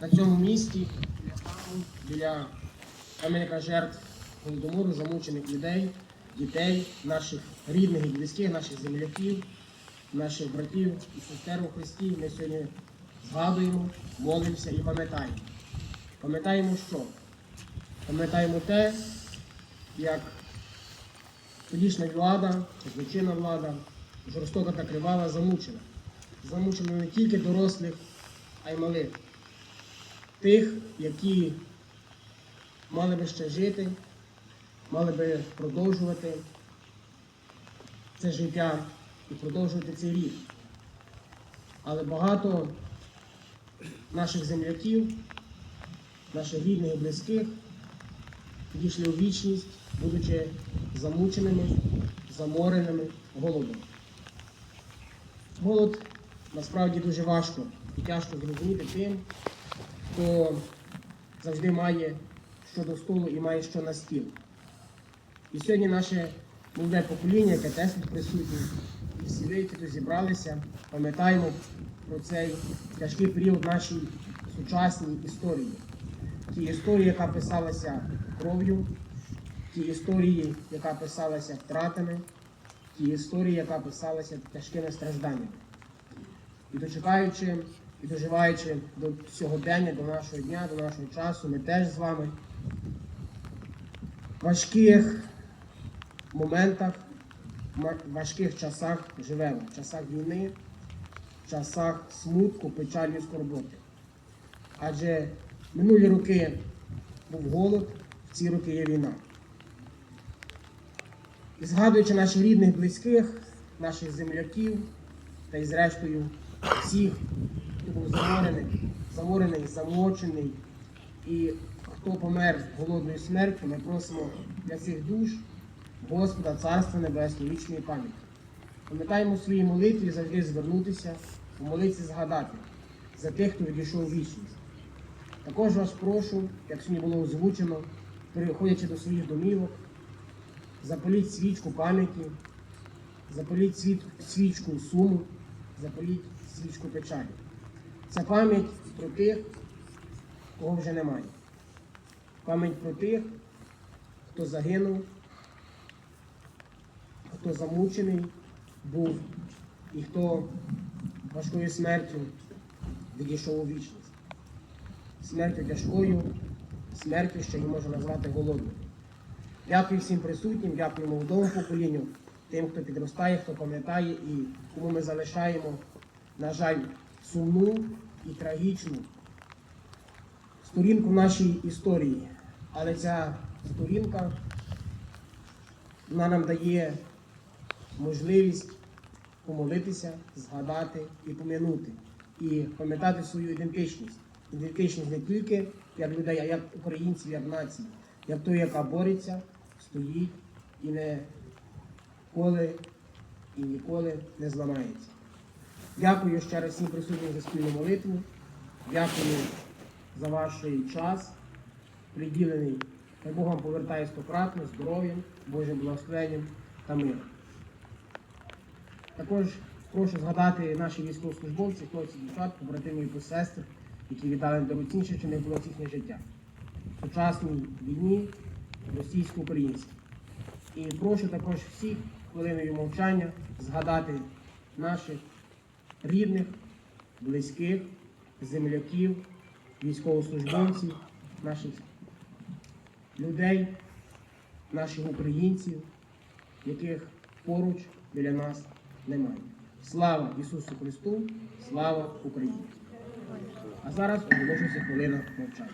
На цьому місці біля пам'ятника жертв голодомору, замучених людей, дітей, наших рідних і близьких, наших земляків, наших братів і сестер у Христі. Ми сьогодні згадуємо, молимося і пам'ятаємо. Пам'ятаємо що? Пам'ятаємо те, як тодішня влада, злочинна влада, жорстоко та кривава замучена. Замучена не тільки дорослих, а й малих. Тих, які мали би ще жити, мали би продовжувати це життя і продовжувати цей рік. Але багато наших земляків, наших рідних і близьких підійшли у вічність, будучи замученими, замореними голодом. Голод насправді дуже важко і тяжко зрозуміти тим, хто завжди має що до столу і має що на стіл. І сьогодні наше молоде покоління, яке теж тут присутнє, і всі які тут зібралися, пам'ятаємо про цей тяжкий період нашій сучасній історії. Ті історії, яка писалася кров'ю, ті історії, яка писалася втратами, ті історії, яка писалася тяжкими стражданнями. І дочекаючи і доживаючи до сьогодення, до нашого дня, до нашого часу, ми теж з вами в важких моментах, ма- важких часах живемо, в часах війни, в часах смутку, печалі скорботи. Адже минулі роки був голод, в ці роки є війна. І згадуючи наших рідних, близьких, наших земляків та й зрештою всіх, хто був заморений, заморений, замочений і хто помер голодною смертю, ми просимо для цих душ Господа Царства Небесного, вічної пам'яті. Пам'ятаємо у своїй молитві завжди звернутися, у молитві згадати за тих, хто відійшов вічність. Також вас прошу, як сьогодні було озвучено, переходячи до своїх домівок, запаліть свічку пам'яті, запаліть свічку суму, запаліть свічку печалі. Це пам'ять про тих, кого вже немає. Пам'ять про тих, хто загинув, хто замучений був і хто важкою смертю відійшов у вічність. Смертю тяжкою, смертю, що її можна назвати голодною. Дякую всім присутнім, дякую молодому поколінню, тим, хто підростає, хто пам'ятає і кому ми залишаємо, на жаль, сумну і трагічну сторінку в нашій історії. Але ця сторінка вона нам дає можливість помолитися, згадати і пом'янути, і пам'ятати свою ідентичність. Ідентичність не тільки як людей, а як українців, як нації, як той, яка бореться, стоїть і не коли і ніколи не зламається. Дякую ще раз всім присутнім за спільну молитву. Дякую за ваш час, приділений. Хай Бог вам повертає стократно, здоров'ям, Божим благословенням та миром. Також прошу згадати наші військовослужбовці, хлопці, дівчат, побратимів і посестер, які віддали дорогоцінніше, чи не було їхнє життя. В сучасній війні російсько-українській. І прошу також всіх хвилиною мовчання згадати наших рідних, близьких, земляків, військовослужбовців, наших людей, наших українців, яких поруч біля нас немає. Слава Ісусу Христу! Слава Україні! А зараз оголошується хвилина мовчання.